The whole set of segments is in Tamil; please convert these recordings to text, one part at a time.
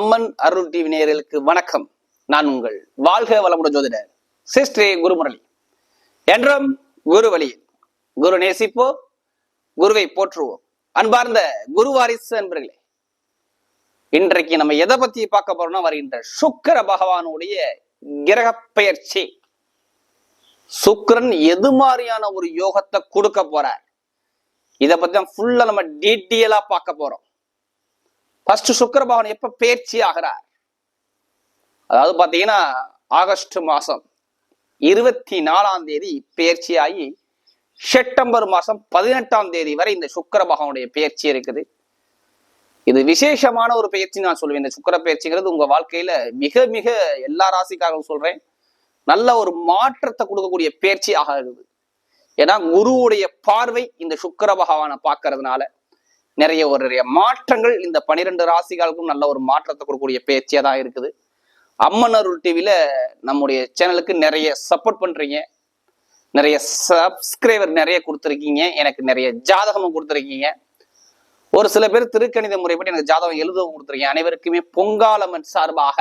அம்மன் அருள் டிவி நேயர்களுக்கு வணக்கம். நான் உங்கள் வாழ்க வளமுட ஜோதிடர் சிஸ்ரீ குருமுரளி. என்றும் குரு வழியில் குரு நேசிப்போ குருவை போற்றுவோம். அன்பார்ந்த குரு வாரிசு அன்பர்களே இன்றைக்கு நம்ம எதை பத்தி பார்க்க போறோம்னா வருகின்ற சுக்கிர பகவானுடைய கிரக பெயர்ச்சி. சுக்கரன் எது மாதிரியான ஒரு யோகத்தை கொடுக்க போறார்? இதை பத்தி தான் ஃபுல்லா நம்ம டீட்டெயிலா பார்க்க போறோம். ஃபர்ஸ்ட் சுக்கர பகவான் எப்ப பேர்ச்சி ஆகிறார்? அதாவது பாத்தீங்கன்னா ஆகஸ்ட் மாசம் இருபத்தி நாலாம் தேதி பேர்ச்சி ஆகி செப்டம்பர் மாசம் பதினெட்டாம் தேதி வரை இந்த சுக்கிர பகவானுடைய பேர்ச்சி இருக்குது. இது விசேஷமான ஒரு பயிற்சி நான் சொல்லுவேன் இந்த சுக்கிர பயிற்சிங்கிறது உங்க வாழ்க்கையில மிக மிக எல்லா ராசிக்காகவும் சொல்றேன். நல்ல ஒரு மாற்றத்தை கொடுக்கக்கூடிய பயிற்சி ஆகிறது. ஏன்னா குருவுடைய பார்வை இந்த சுக்கிர பகவானை பார்க்கறதுனால. நிறைய ஒரு நிறைய மாற்றங்கள் இந்த பனிரெண்டு ராசிகளுக்கும் நல்ல ஒரு மாற்றத்தை கொடுக்கக்கூடிய பேச்சியா தான் இருக்குது. அம்மன் அருள் டிவியில நம்முடைய சேனலுக்கு நிறைய சப்போர்ட் பண்றீங்க. நிறைய சப்ஸ்கிரைபர் நிறைய கொடுத்துருக்கீங்க. எனக்கு நிறைய ஜாதகமும் கொடுத்துருக்கீங்க. ஒரு சில பேர் திருக்கணித முறைப்படி எனக்கு ஜாதகம் எழுதவும் கொடுத்துருக்கீங்க. அனைவருக்குமே பொங்காலம்மன் சார்பாக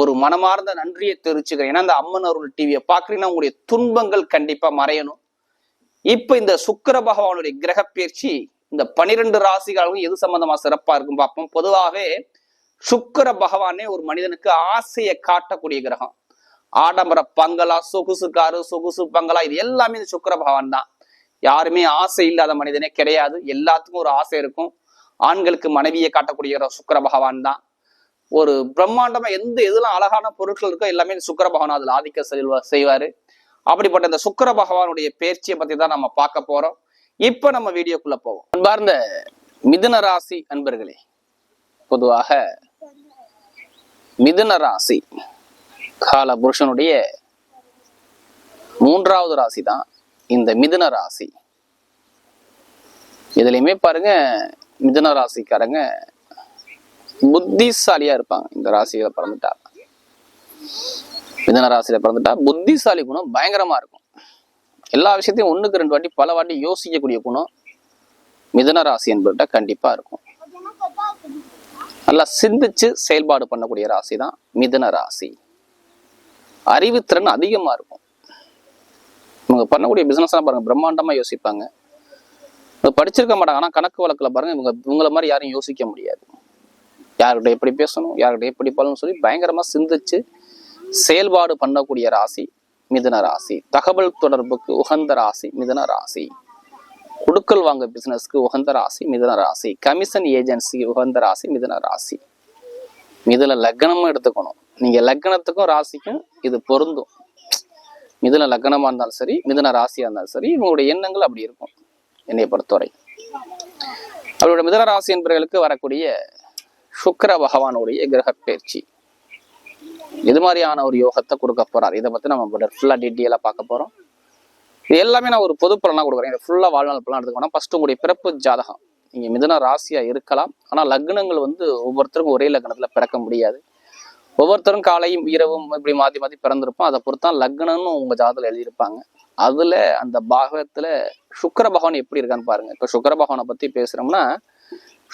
ஒரு மனமார்ந்த நன்றியை தெரிவிச்சுக்கிறேன். ஏன்னா இந்த அம்மன் அருள் டிவியை பார்க்குறீங்கன்னா உங்களுடைய துன்பங்கள் கண்டிப்பாக மறையணும். இப்போ இந்த சுக்கர பகவானுடைய கிரக பயிற்சி இந்த பனிரெண்டு ராசிகளும் எது சம்பந்தமா சிறப்பா இருக்கும் பார்ப்போம். பொதுவாகவே சுக்கிர பகவானே ஒரு மனிதனுக்கு ஆசையை காட்டக்கூடிய கிரகம். ஆடம்பர பங்களா சொகுசு காரு சொகுசு பங்களா இது எல்லாமே இந்த சுக்கிர பகவான் தான். யாருமே ஆசை இல்லாத மனிதனே கிடையாது. எல்லாத்துக்கும் ஒரு ஆசை இருக்கும். ஆண்களுக்கு மனைவியை காட்டக்கூடிய கிரகம் சுக்கிர பகவான் தான். ஒரு பிரம்மாண்டமா எந்த எதுலாம் அழகான பொருட்கள் இருக்கோ எல்லாமே இந்த சுக்கிர பகவான் அதில் ஆதிக்க செல்வா செய்வாரு. அப்படிப்பட்ட இந்த சுக்கிர பகவானுடைய பேர்ச்சியை பத்தி தான் நம்ம பார்க்க போறோம். இப்ப நம்ம வீடியோக்குள்ள போவோம். அன்பார்ந்த மிதுன ராசி அன்பர்களே பொதுவாக மிதுன ராசி கால புருஷனுடைய மூன்றாவது ராசி தான் இந்த மிதுன ராசி. இதுலயுமே பாருங்க மிதுன ராசிக்காரங்க புத்திசாலியா இருப்பாங்க. இந்த ராசியில பிறந்துட்டா. மிதுன ராசியில பிறந்துட்டா புத்திசாலி குணம் பயங்கரமா இருக்கும். எல்லா விஷயத்தையும் ஒன்றுக்கு ரெண்டு வாட்டி பல வாட்டி யோசிக்கக்கூடிய குணம் மிதன ராசி என்பதுட்ட கண்டிப்பாக இருக்கும். நல்லா சிந்திச்சு செயல்பாடு பண்ணக்கூடிய ராசி தான் மிதன ராசி. அறிவுத்திறன் அதிகமாக இருக்கும். இவங்க பண்ணக்கூடிய பிஸ்னஸ்லாம் பாருங்கள் பிரம்மாண்டமாக யோசிப்பாங்க. படிச்சிருக்க மாட்டாங்க ஆனால் கணக்கு வழக்கில் பாருங்கள் இவங்க இவங்களை மாதிரி யாரையும் யோசிக்க முடியாது. யார்கிட்ட எப்படி பேசணும் யார்கிட்ட எப்படி பண்ணணும்னு சொல்லி பயங்கரமாக சிந்திச்சு செயல்பாடு பண்ணக்கூடிய ராசி. மிதுன ராசி. தகவல் தொடர்புக்கு உகந்த ராசி மிதன ராசி. குடுக்கல் வாங்க பிசினஸ்க்கு உகந்த ராசி மிதன ராசி. கமிஷன் ஏஜென்சி உகந்த ராசி மிதன ராசி. மிதுல லக்னமும் எடுத்துக்கணும். நீங்க லக்னத்துக்கும் ராசிக்கும் இது பொருந்தும். மிதுன லக்னமா இருந்தாலும் சரி மிதுன ராசியா இருந்தாலும் சரி இவங்களுடைய எண்ணங்கள் அப்படி இருக்கும் என்னை பொறுத்தவரை. அவருடைய மிதன ராசி என்பவர்களுக்கு வரக்கூடிய சுக்கர பகவானுடைய கிரக பயிற்சி. இது மாதிரியான ஒரு யோகத்தை கொடுக்க போறார். இதை பத்தி நம்ம ஃபுல்லா டீட்டெயிலா பார்க்க போறோம். இது எல்லாமே நான் ஒரு பொது பலனா கொடுக்குறேன். இதை ஃபுல்லா வாழ்நாள் பலன் எடுத்துக்கணும் ஃபர்ஸ்ட் உங்களுடைய பிறப்பு ஜாதகம். நீங்க மிதுன ராசியா இருக்கலாம். ஆனா லக்னங்கள் வந்து ஒவ்வொருத்தருக்கும் ஒரே லக்னத்துல பிறக்க முடியாது. ஒவ்வொருத்தரும் காலையும் இரவும் இப்படி மாத்தி மாத்தி பிறந்திருப்போம். அதை பொறுத்தான் லக்னம்னு உங்க ஜாதகத்துல எழுதியிருப்பாங்க. அதுல அந்த பாகத்துல சுக்கர பகவான் எப்படி இருக்கான்னு பாருங்க. இப்ப சுக்கர பகவானை பத்தி பேசுறோம்னா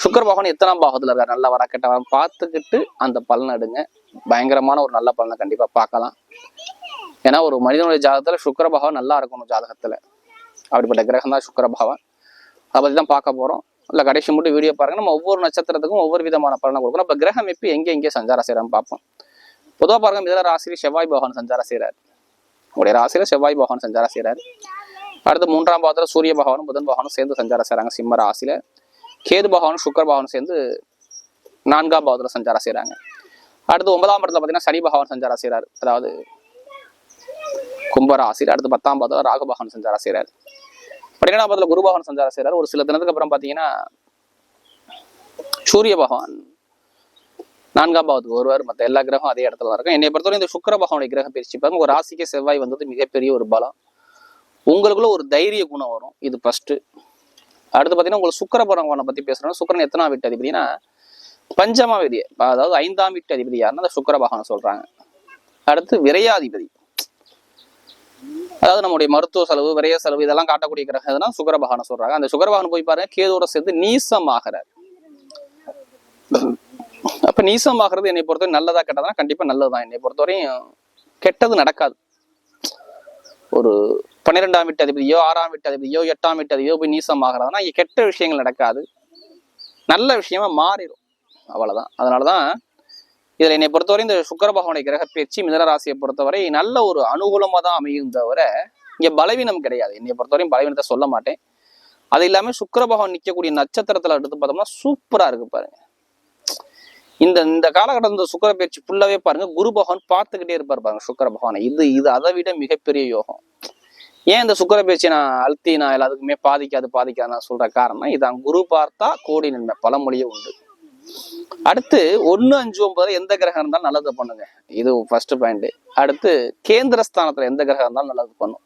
சுக்கர பகவான் எத்தனாம் பாகத்துல இருக்காரு? நல்ல வர கெட்ட பார்த்துக்கிட்டு அந்த பலன் எடுங்க. பயங்கரமான ஒரு நல்ல பலனை கண்டிப்பா பார்க்கலாம். ஏன்னா ஒரு மனிதனுடைய ஜாதகத்துல சுக்கிர நல்லா இருக்கணும் ஜாதகத்துல. அப்படிப்பட்ட கிரகம் தான் சுக்கிர பகவான். அதை பத்தி தான் பார்க்க போறோம். இல்ல கடைசி மட்டும் வீடியோ பாருங்க. நம்ம ஒவ்வொரு நட்சத்திரத்துக்கும் ஒவ்வொரு விதமான பலனை கொடுக்கணும். இப்ப கிரகம் எப்போ எங்கே எங்கே சஞ்சாரம் செய்யறான்னு பார்ப்போம். பொதுவா பாருங்க மிதன ராசியில் செவ்வாய் பகவான் சஞ்சாரம் செய்யறாரு. உங்களுடைய ராசியில செவ்வாய் பகவான் சஞ்சாரம் செய்யறாரு. அடுத்து மூன்றாம் பாவத்துல சூரிய பகவானும் புதன் பகவானும் சேர்ந்து சஞ்சாரம் செய்றாங்க சிம்ம ராசியில. கேது பகவானும் சுக்கர பகவானும் சேர்ந்து நான்காம் பாவத்துல சஞ்சாரம் செய்றாங்க அடுத்து ஒன்பதாம் இடத்துல பார்த்தீங்கன்னா சனி பகவான் சஞ்சாரம் செய்றாரு. அதாவது கும்பராசியில் அடுத்து பத்தாம் பாவத்துல ராகு பகவான் சஞ்சாரம் செய்றாரு. பன்னிரெண்டாம் பாவத்துல குரு பகவான் சஞ்சாரம் செய்றாரு. ஒரு சில தினத்துக்கு அப்புறம் பார்த்தீங்கன்னா சூரிய பகவான் நான்காம் பாவத்துக்கு ஒருவர் மற்ற எல்லா கிரகம் அதே இடத்துல தான் இருக்கும். என்னை பொறுத்தவரை இந்த சுக்கர பகவானுடைய கிரகம் பிரிச்சு பாருங்க. ஒரு ராசிக்கு செவ்வாய் வந்தது மிகப்பெரிய ஒரு பலம். உங்களுக்குள்ள ஒரு தைரிய குணம் வரும். இது ஃபர்ஸ்ட் அடுத்து பார்த்தீங்கன்னா உங்களுக்கு சுக்கர பகவானை பத்தி பேசுறோம் சுக்கரன் எத்தனாம் வீட்டு அதிபதினா பஞ்சமாவதி அதாவது ஐந்தாம் வீட்டு அதிபதி யாருன்னா அந்த சுக்கர சொல்றாங்க. அடுத்து விரையாதிபதி. அதாவது நம்முடைய மருத்துவ செலவு விரைய செலவு இதெல்லாம் காட்டக்கூடிய கிரகம் எதுனா சுக்கர சொல்றாங்க. அந்த சுக்கர பகவான் போய் பாருங்க கேதோட சேர்ந்து நீசமாகிறார். அப்ப நீசமாகிறது என்னை பொறுத்தவரை நல்லதா கெட்டதா கண்டிப்பா நல்லதுதான். என்னை பொறுத்தவரையும் கெட்டது நடக்காது. ஒரு பன்னிரெண்டாம் வீட்டு அதிபதியோ ஆறாம் வீட்டு அதிபதியோ எட்டாம் வீட்டு அதிபதியோ போய் நீசமாகிறதுனா இங்க கெட்ட விஷயங்கள் நடக்காது. நல்ல விஷயமா மாறிடும் அவ்வளவுதான். அதனாலதான் இதுல என்னை பொறுத்தவரை இந்த சுக்கர பகவானுடைய கிரக பேச்சு மிதன ராசியை பொறுத்தவரை நல்ல ஒரு அனுகூலமாக தான் அமையும் தவிர இங்க பலவீனம் கிடையாது. என்னை பொறுத்தவரையும் பலவீனத்தை சொல்ல மாட்டேன். அது இல்லாம சுக்கர பகவான் நிற்கக்கூடிய நட்சத்திரத்தில் எடுத்து பார்த்தோம்னா சூப்பரா இருக்கு பாருங்க. இந்த இந்த காலகட்டத்தில் இந்த சுக்கர பயிற்சி ஃபுல்லாவே பாருங்க குரு பகவான் பார்த்துக்கிட்டே இருப்பார் பாருங்க சுக்கர பகவானை. இது இது அதை விட மிகப்பெரிய யோகம். ஏன் இந்த சுக்கர பயிற்சி நான் அழுத்தி நான் எல்லாத்துக்குமே பாதிக்காது பாதிக்காது நான் சொல்ற காரணம் இதான். குரு பார்த்தா கோடி நன்மை பழமொழியே உண்டு. அடுத்து ஒண்ணு அஞ்சு ஒன்பது எந்த கிரகம் இருந்தாலும் நல்லது பண்ணுங்க. இது ஃபர்ஸ்ட் பாயிண்ட் அடுத்து கேந்திரஸ்தானத்துல எந்த கிரகம் இருந்தாலும் நல்லது பண்ணும்.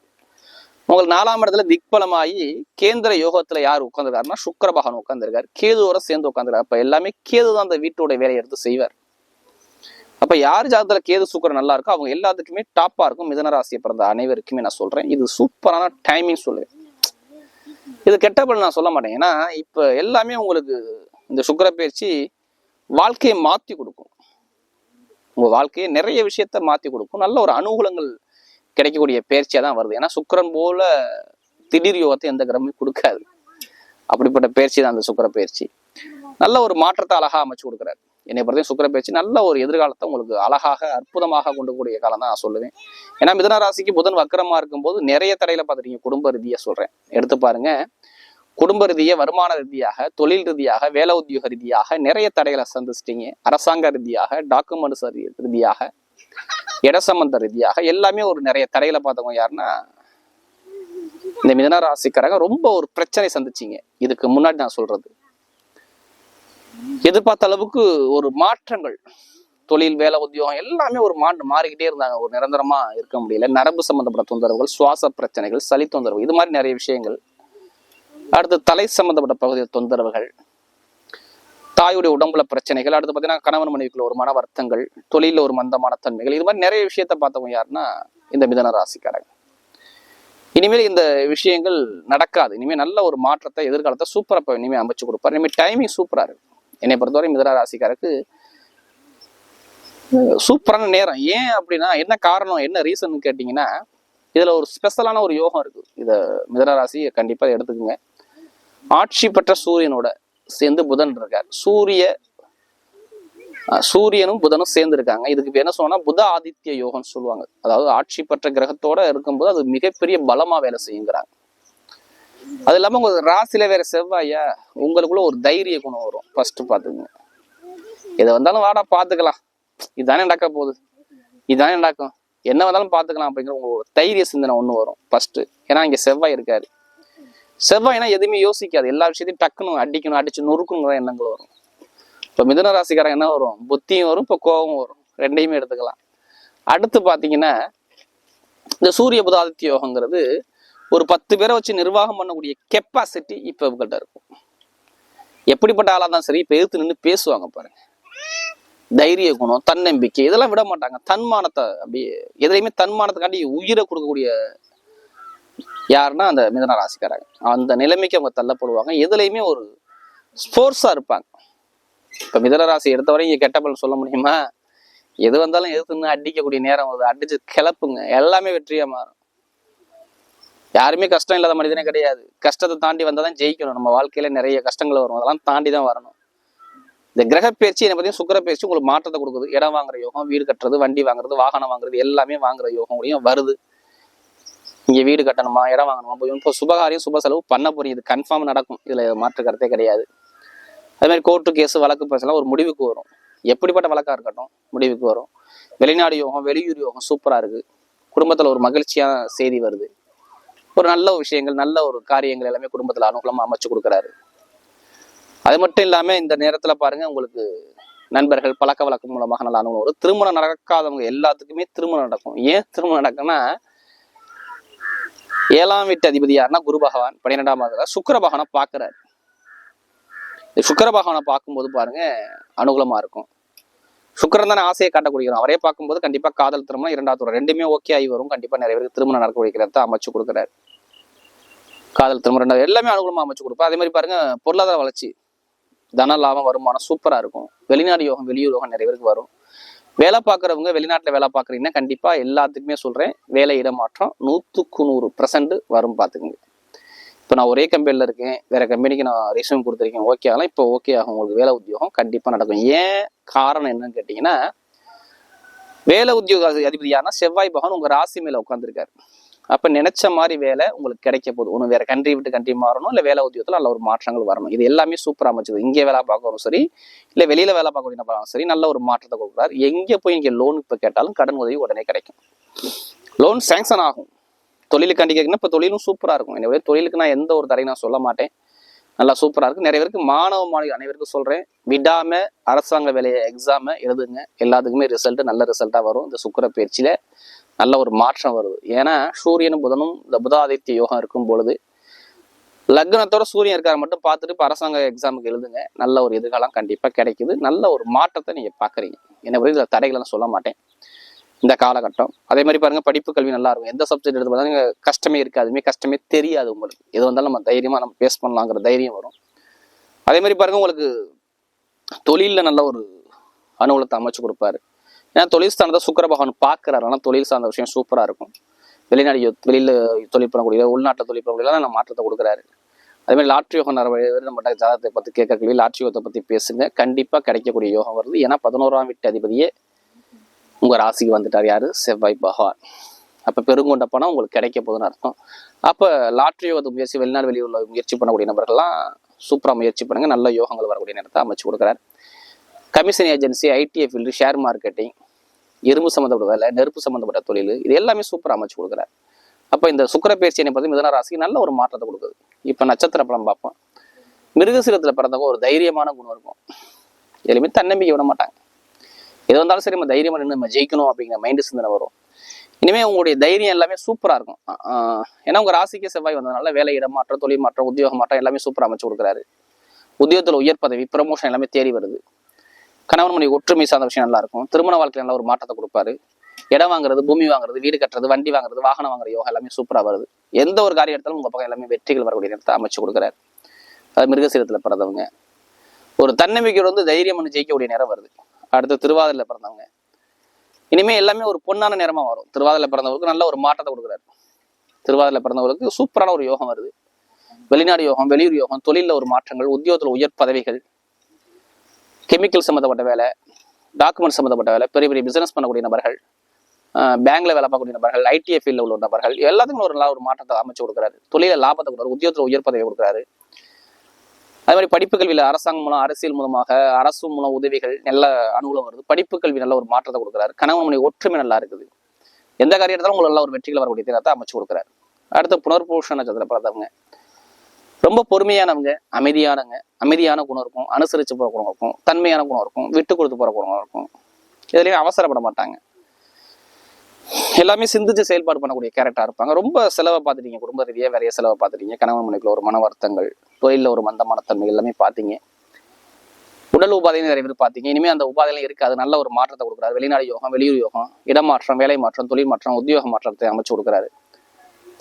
உங்களுக்கு நாலாம் இடத்துல திக்பலமாகி கேந்திர யோகத்துல யார் உட்காந்துருக்காருன்னா சுக்கர பகவான் உட்காந்துருக்காரு கேதுவோட சேர்ந்து உட்காந்துருக்காரு அப்ப எல்லாமே கேது தான் அந்த வீட்டோட வேலையை எடுத்து செய்வார். அப்ப யார் ஜாதகத்துல கேது சுக்கரம் நல்லா இருக்கோ அவங்க எல்லாத்துக்குமே டாப்பா இருக்கும். மிதனராசியை பிறந்த அனைவருக்குமே நான் சொல்றேன். இது சூப்பரான டைமிங் சொல்லுவேன் இது கெட்ட பலன் நான் சொல்ல மாட்டேன். ஏன்னா இப்ப எல்லாமே உங்களுக்கு இந்த சுக்கர பயிற்சி வாழ்க்கையை மாத்தி கொடுக்கும். உங்க வாழ்க்கையை நிறைய விஷயத்த மாத்தி கொடுக்கும். நல்ல ஒரு அனுகூலங்கள் கிடைக்கக்கூடிய பயிற்சியாக தான் வருது. ஏன்னா சுக்கரன் போல திடீர் யோகத்தை எந்த கிரகமும் கொடுக்காது. அப்படிப்பட்ட பயிற்சி தான் அந்த சுக்கர பயிற்சி நல்ல ஒரு மாற்றத்தை அழகா அமைச்சு கொடுக்குறாரு. என்னை பொறுத்தவரை சுக்கர பயிற்சி நல்ல ஒரு எதிர்காலத்தை உங்களுக்கு அழகாக அற்புதமாக கொண்டு கூடிய காலம் தான் நான் சொல்லுவேன். ஏன்னா மிதன ராசிக்கு புதன் வக்கரமாக இருக்கும்போது நிறைய தடையில பார்த்துருக்கீங்க குடும்ப ரீதியா சொல்றேன். எடுத்து பாருங்க. குடும்ப ரீதியாக வருமான ரீதியாக தொழில் ரீதியாக வேலை உத்தியோக ரீதியாக நிறைய தடைகளை சந்திச்சிட்டீங்க. அரசாங்க ரீதியாக டாக்குமெண்ட்ஸ் ரீதியாக இட சம்பந்த ரீதியாக எல்லாமே ஒரு நிறைய தடைகளை பார்த்தவங்க யாருன்னா இந்த மிதன ராசிக்காரங்க ரொம்ப ஒரு பிரச்சனை சந்திச்சீங்க. இதுக்கு முன்னாடி நான் சொல்றது. எதிர்பார்த்த அளவுக்கு ஒரு மாற்றங்கள். தொழில் வேலை உத்தியோகம் எல்லாமே ஒரு மா மாறிக்கிட்டே இருந்தாங்க. ஒரு நிரந்தரமா இருக்க முடியல. நரம்பு சம்பந்தப்பட்ட தொந்தரவுகள் சுவாச பிரச்சனைகள் சளி தொந்தரவு இது மாதிரி நிறைய விஷயங்கள். அடுத்து தலை சம்பந்தப்பட்ட பகுதியில் தொந்தரவுகள் தாயுடைய உடம்புல பிரச்சனைகள் அடுத்து பார்த்தீங்கன்னா கணவன் மனைவிக்குள்ள ஒரு மன வருத்தங்கள் தொழிலில் ஒரு மந்தமான தன்மைகள் இது மாதிரி நிறைய விஷயத்த பார்த்தவங்க யாருன்னா இந்த மிதன ராசிக்காரங்க. இனிமேல் இந்த விஷயங்கள் நடக்காது. இனிமேல் நல்ல ஒரு மாற்றத்தை எதிர்காலத்தை சூப்பராக இப்போ இனிமேல் அமைச்சு கொடுப்பாரு. இனிமேல் டைமிங் சூப்பராக இருக்கு என்னை பொறுத்தவரை மிதன ராசிக்காரருக்கு சூப்பரான நேரம். ஏன் அப்படின்னா என்ன காரணம் என்ன ரீசன் கேட்டிங்கன்னா இதில் ஒரு ஸ்பெஷலான ஒரு யோகம் இருக்குது இதை மிதன ராசி கண்டிப்பாக எடுத்துக்கோங்க. ஆட்சி பெற்ற சூரியனோட சேர்ந்து புதன் இருக்கார். சூரிய சூரியனும் புதனும் சேர்ந்து இருக்காங்க. இதுக்கு என்ன சொன்னா புத ஆதித்ய யோகம்னு சொல்லுவாங்க. அதாவது ஆட்சி பெற்ற கிரகத்தோட இருக்கும்போது அது மிகப்பெரிய பலமா வேலை செய்யுங்கிறாங்க. அது இல்லாம உங்க ராசியில வேற செவ்வாயா? உங்களுக்குள்ள ஒரு தைரிய குணம் வரும். ஃபர்ஸ்ட் பாத்துங்க எது வந்தாலும் வாடா பாத்துக்கலாம். இதுதானே நடக்க போகுது. இதுதானே நடக்கும். என்ன வந்தாலும் பாத்துக்கலாம் அப்படிங்கிற உங்களுக்கு ஒரு தைரிய சிந்தனை ஒண்ணு வரும். ஃபர்ஸ்ட் ஏன்னா இங்க செவ்வாய் இருக்காரு. செவ்வாய்னா எதுவுமே யோசிக்காது. எல்லா விஷயத்தையும் டக்குன்னு அடிக்கணும் அடிச்சு நொறுக்கணுங்கிற எண்ணங்கள் வரும். இப்போ மிதுன ராசிக்காரன் என்ன வரும்? புத்தியும் வரும் இப்போ கோபம் வரும். ரெண்டையுமே எடுத்துக்கலாம். அடுத்து பார்த்தீங்கன்னா இந்த சூரிய புதாதித்ய யோகங்கிறது ஒரு பத்து பேரை வச்சு நிர்வாகம் பண்ணக்கூடிய கெப்பாசிட்டி இப்போ இவங்கள்ட்ட இருக்கும். எப்படிப்பட்ட ஆளாக இருந்தாலும் சரி இப்போ எதிர்த்து நின்று பேசுவாங்க பாருங்க. தைரிய குணம் தன்னம்பிக்கை இதெல்லாம் விட மாட்டாங்க. தன்மானத்தை அப்படியே எதுலையுமே தன்மானத்துக்காண்டி உயிரை கொடுக்கக்கூடிய யாருன்னா அந்த மிதன ராசிக்காரங்க. அந்த நிலைமைக்கு அவங்க தள்ளப்படுவாங்க. எதுலையுமே ஒரு ஸ்போர்ட்ஸாக இருப்பாங்க. இப்போ மிதன ராசி எடுத்தவரை இங்கே கெட்ட பலன் சொல்ல முடியுமா? எது வந்தாலும் எதிர்த்து அடிக்கக்கூடிய நேரம் வருது. அடிச்சு கிளப்புங்க. எல்லாமே வெற்றியாக மாறும். யாருமே கஷ்டம் இல்லாத மனிதனே கிடையாது. கஷ்டத்தை தாண்டி வந்தால் தான் ஜெயிக்கணும். நம்ம வாழ்க்கையில நிறைய கஷ்டங்கள் வரும். அதெல்லாம் தாண்டி தான் வரணும். இந்த கிரக பயிற்சி என்ன பார்த்தீங்கன்னா சுக்கர பயிற்சி உங்களுக்கு மாற்றத்தை கொடுக்குது. இடம் வாங்குற யோகம் வீடு கட்டுறது வண்டி வாங்குறது வாகனம் வாங்குறது எல்லாமே வாங்குற யோகம் கூடயும் வருது. இங்கே வீடு கட்டணுமா இடம் வாங்கணுமா போய் இப்போ சுபகாரியம் சுப செலவு பண்ண போறீங்க. இது கன்ஃபார்ம் நடக்கும். இதில் மாற்று கருத்தே கிடையாது. அதே மாதிரி கோர்ட்டு கேஸ் வழக்கு பிரச்சனை ஒரு முடிவுக்கு வரும். எப்படிப்பட்ட வழக்காக இருக்கட்டும் முடிவுக்கு வரும். வெளிநாடு யோகம் வெளியூர் யோகம் சூப்பராக இருக்குது குடும்பத்தில் ஒரு மகிழ்ச்சியான செய்தி வருது. ஒரு நல்ல விஷயங்கள் நல்ல ஒரு காரியங்கள் எல்லாமே குடும்பத்தில் அனுகூலமாக அமைச்சு கொடுக்குறாரு. அது மட்டும் இல்லாமல் இந்த நேரத்தில் பாருங்கள் உங்களுக்கு நண்பர்கள் பழக்க வழக்கம் மூலமாக நல்ல அனுகூலம் வரும். திருமணம் நடக்காதவங்க எல்லாத்துக்குமே திருமணம் நடக்கும். ஏன் திருமணம் நடக்குன்னா ஏழாம் வீட்டு அதிபதி யாருன்னா குரு பகவான். பன்னிரெண்டாம் மாதத்துல சுக்கர பகவானை பாக்குறாரு சுக்கர சுக்கிர பகவானை பார்க்கும்போது பாருங்க அனுகூலமா இருக்கும். சுக்கிரன் தானே ஆசையை காட்டக்கூடியவன் அவரே பார்க்கும்போது கண்டிப்பா காதல் திருமணம் இரண்டாவது தூரம் ரெண்டுமே ஓகே ஆகி வரும். கண்டிப்பா நிறைய பேருக்கு திருமணம் நடக்க வைக்கிறத அமைச்சு கொடுக்குறாரு. காதல் திருமணம் ரெண்டாவது எல்லாமே அனுகூலமா அமைச்சு கொடுப்பா. அதே மாதிரி பாருங்க பொருளாதார வளர்ச்சி. தன லாபம் வருமானம் சூப்பரா இருக்கும். வெளிநாடு யோகம் வெளியூர் யோகம் நிறைய பேருக்கு வரும். வேலை பார்க்குறவங்க வெளிநாட்டில் வேலை பார்க்குறீங்கன்னா கண்டிப்பாக எல்லாத்துக்குமே சொல்கிறேன் வேலை இடமாற்றம் நூற்றுக்கு நூறு பர்சன்ட் வரும் பார்த்துக்குங்க. இப்போ நான் ஒரே கம்பெனியில் இருக்கேன் வேறு கம்பெனிக்கு நான் ரிசியூம் கொடுத்துருக்கேன் ஓகே ஆகலாம் இப்போ ஓகே ஆகும் உங்களுக்கு வேலை உத்தியோகம் கண்டிப்பாக நடக்கும். ஏன் காரணம் என்னன்னு கேட்டிங்கன்னா வேலை உத்தியோக அதிபதியான செவ்வாய் பகவான் உங்கள் ராசி மேலே உட்காந்துருக்காரு அப்போ நினைச்ச மாதிரி வேலை உங்களுக்கு கிடைக்க போகுது. ஒன்று வேற கண்ட்ரி விட்டு கண்ட்ரி மாறணும் இல்லை வேலை உத்தியோகத்தில் நல்ல ஒரு மாற்றங்கள் வரணும். இது எல்லாமே சூப்பராக அமைச்சது இங்கே வேலை பார்க்கணும் சரி இல்லை வெளியில வேலை பார்க்க வேண்டிய சரி நல்ல ஒரு மாற்றத்தை கொடுக்குறாரு. எங்கே போய் இங்கே லோன் இப்போ கேட்டாலும் கடன் உதவி உடனே கிடைக்கும். லோன் சேங்ஷன் ஆகும். தொழிலுக்கு கேட்கணும் இப்போ தொழிலும் சூப்பராக இருக்கும். என்னுடைய தொழிலுக்கு நான் எந்த ஒரு தடையும் நான் சொல்ல மாட்டேன். நல்லா சூப்பராக இருக்கும் நிறைய பேருக்கு மாணவ மாணவி அனைவருக்கும் சொல்கிறேன் விடாமல் அரசாங்க வேலையை எக்ஸாமை எழுதுங்க. எல்லாத்துக்குமே ரிசல்ட் நல்ல ரிசல்ட்டாக வரும். இந்த சுக்கர பயிற்சியில் நல்ல ஒரு மாற்றம் வருது. ஏன்னா சூரியனும் புதனும் இந்த புதாதித்ய யோகம் இருக்கும் பொழுது லக்னத்தோட சூரியன் இருக்கார மட்டும் பார்த்துட்டு இப்போ அரசாங்க எக்ஸாமுக்கு எழுதுங்க. நல்ல ஒரு எதிர்காலம் கண்டிப்பாக கிடைக்குது. நல்ல ஒரு மாற்றத்தை நீங்கள் பார்க்குறீங்க. என்ன புரியுது இதில் தடைகளை சொல்ல மாட்டேன். இந்த காலகட்டம். அதே மாதிரி பாருங்க படிப்பு கல்வி நல்லா இருக்கும். எந்த சப்ஜெக்ட் எடுத்து பார்த்தா கஷ்டமே இருக்காதுமே கஷ்டமே தெரியாது உங்களுக்கு. எது வந்தாலும் நம்ம தைரியமாக நம்ம பேஸ் பண்ணலாங்கிற தைரியம் வரும். அதே மாதிரி பாருங்க உங்களுக்கு தொழிலில் நல்ல ஒரு அனுகூலத்தை அமைச்சு கொடுப்பாரு. ஏன்னா தொழில் ஸ்தானத்தை சுக்கர பகவான் பார்க்குறாரு ஆனால் தொழில் சார்ந்த விஷயம் சூப்பராக இருக்கும். வெளிநாடு வெளியில் தொழில் பண்ணக்கூடிய உள்நாட்டில் தொழில் பண்ணக்கூடிய நம்ம மாற்றத்தை கொடுக்குறாரு. அதே மாதிரி லாட்ரி யோகம் நிறைய பேர் ஜாதகத்தை பற்றி கேட்க கேள்வி லாட்ரி யோகத்தை பற்றி பேசுங்க. கண்டிப்பாக கிடைக்கக்கூடிய யோகம் வருது. ஏன்னா பதினோராம் வீட்டு அதிபதியே உங்கள் ராசிக்கு வந்துட்டார் யார்? செவ்வாய் பகவான். அப்போ பெருங்கொண்ட பணம் உங்களுக்கு கிடைக்க போகுதுன்னு அர்த்தம். அப்போ லாட்ரி யோகத்தை முயற்சி வெளிநாடு வெளியூரில் முயற்சி பண்ணக்கூடிய நபர்கள்லாம் சூப்பராக முயற்சி பண்ணுங்கள் நல்ல யோகங்கள் வரக்கூடிய நேரத்தை அமைச்சு கொடுக்குறாரு. Commission agency ITI field share marketing இரும்பு சம்மந்தப்பட்ட வேலை நெருப்பு சம்மந்தப்பட்ட தொழில் இது எல்லாமே சூப்பராக அமைச்சு கொடுக்குறாரு. அப்போ இந்த சுக்கர என்ன பார்த்து மிதன ராசிக்கு நல்ல ஒரு மாற்றத்தை கொடுக்குது. இப்போ நட்சத்திர படம் பார்ப்போம். மிருகசீரத்தில் பிறந்தவங்க ஒரு தைரியமான குணம் இருக்கும். எதுலையுமே தன்னம்பிக்கை விட மாட்டாங்க. எது வந்தாலும் சரி நம்ம தைரியமாக நின்று நம்ம ஜெயிக்கணும் அப்படிங்கிற மைண்டு சிந்தனை வரும். இனிமேல் உங்களுடைய தைரியம் எல்லாமே சூப்பராக இருக்கும். ஏன்னா உங்கள் ராசிக்கு செவ்வாய் வந்ததுனால வேலை இடம் மாற்றம் தொழில் மாற்றம் உத்தியோக மாற்றம் எல்லாமே சூப்பராக அமைச்சு கொடுக்குறாரு. உத்தியோகத்தில் உயர் பதவி ப்ரமோஷன் எல்லாமே தேடி வருது. கணவன் மனைவி ஒற்றுமை சார்ந்த விஷயம் நல்லா இருக்கும் திருமண வாழ்க்கையில நல்ல ஒரு மாற்றத்தை கொடுப்பாரு. இடம் வாங்குறது பூமி வாங்குறது வீடு கட்டுறது வண்டி வாங்குறது வாகனம் வாங்குற யோகா எல்லாமே சூப்பராக வருது. எந்த ஒரு காரியம் எடுத்தாலும் உங்கள் பக்கம் எல்லாமே வெற்றிகள் வரக்கூடிய நேரத்தை அமைச்சு கொடுக்குறாரு. அது மிருகசீரத்தில் பிறந்தவங்க. ஒரு தன்னம்பிக்கையோடு வந்து தைரியம் பண்ணி ஜெயிக்கக்கூடிய நேரம் வருது. அடுத்து திருவாதிரையில பிறந்தவங்க. இனிமே எல்லாமே ஒரு பொன்னான நேரமாக வரும். திருவாதிரையில பிறந்தவங்களுக்கு நல்ல ஒரு மாற்றத்தை கொடுக்குறாரு. திருவாதிரையில பிறந்தவங்களுக்கு சூப்பரான ஒரு யோகம் வருது. வெளிநாடு யோகம் வெளியூர் யோகம் தொழிலில் ஒரு மாற்றங்கள் உத்தியோகத்தில் உயர் பதவிகள் கெமிக்கல் சம்மந்தப்பட்ட வேலை டாக்குமெண்ட் சம்மந்தப்பட்ட வேலை பெரிய பெரிய பிசினஸ் பண்ணக்கூடிய நபர்கள் பேங்க்ல வேலை பார்க்கக்கூடிய நபர்கள் ஐடிஐ ஃபீல்டில் உள்ள நபர்கள் எல்லாத்துக்கும் ஒரு நல்ல ஒரு மாற்றத்தை அமைச்சு கொடுக்குறாரு. தொழில லாபத்தை கொடுக்குறாரு உத்தியோகத்தில் உயர் பதவியை கொடுக்குறாரு. அதே மாதிரி படிப்பு கல்வியில அரசாங்கம் மூலம் அரசியல் மூலமாக அரசு மூலம் உதவிகள் நல்ல அனுகூலம் வருது. படிப்பு கல்வி நல்ல ஒரு மாற்றத்தை கொடுக்குறாரு. கணவன் மனைவி ஒற்றுமை நல்லா இருக்குது. எந்த காரியத்தாலும் உங்களுக்கு நல்ல ஒரு வெற்றிகள் வரக்கூடிய தினத்தை அமைச்சு கொடுக்குறாரு. அடுத்து புனர்பூஷ நட்சத்திர பிறந்தவங்க ரொம்ப பொறுமையானவங்க அமைதியானவங்க அமைதியான குணம் இருக்கும் அனுசரித்து போகிற குணம் இருக்கும் தன்மையான குணம் இருக்கும் விட்டு கொடுத்து போகிற குணம் இருக்கும். இதுலயும் அவசரப்பட மாட்டாங்க. எல்லாமே சிந்திச்சு செயல்பாடு பண்ணக்கூடிய கேரக்டா இருப்பாங்க. ரொம்ப செலவை பார்த்துட்டீங்க குடும்ப ரீதியாக வேறைய செலவை பார்த்துட்டீங்க கணவன் மனைக்குள்ள ஒரு மன வருத்தங்கள் தொழிலில் ஒரு மந்தமான தன்மை எல்லாமே பார்த்தீங்க. உடல் உபாதையும் நிறைய பேர் பார்த்தீங்க. இனிமேல் அந்த உபாதைலாம் இருக்காது நல்ல ஒரு மாற்றத்தை கொடுக்குறாரு. வெளிநாடு யோகம் வெளியூர் யோகம் இடமாற்றம் வேலை மாற்றம் தொழில் மாற்றம் உத்தியோக மாற்றத்தை அமைச்சு கொடுக்குறாரு.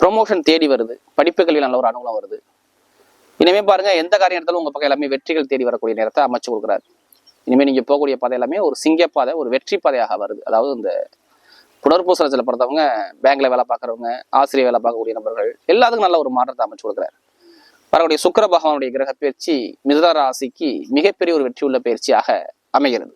ப்ரொமோஷன் தேடி வருது. படிப்பு கல்வியில் நல்ல ஒரு அனுகூலம் வருது. இனிமே பாருங்க எந்த காரியம் எடுத்தாலும் உங்க பக்கம் எல்லாமே வெற்றிகள் தேடி வரக்கூடிய நேரத்தை அமைச்சு கொடுக்குறாரு. இனிமே நீங்க போகக்கூடிய பாதை எல்லாமே ஒரு சிங்க பாதை ஒரு வெற்றி பாதையாக வருது. அதாவது இந்த புனர்பூசனத்தில் பிறந்தவங்க பேங்க்ல வேலை பார்க்குறவங்க ஆசிரியர் வேலை பார்க்கக்கூடிய நபர்கள் எல்லாத்துக்கும் நல்ல ஒரு மாற்றத்தை அமைச்சு கொடுக்குறாரு. வரக்கூடிய சுக்கர பகவானுடைய கிரக பயிற்சி மிருத ராசிக்கு மிகப்பெரிய ஒரு வெற்றி உள்ள பயிற்சியாக அமைகிறது.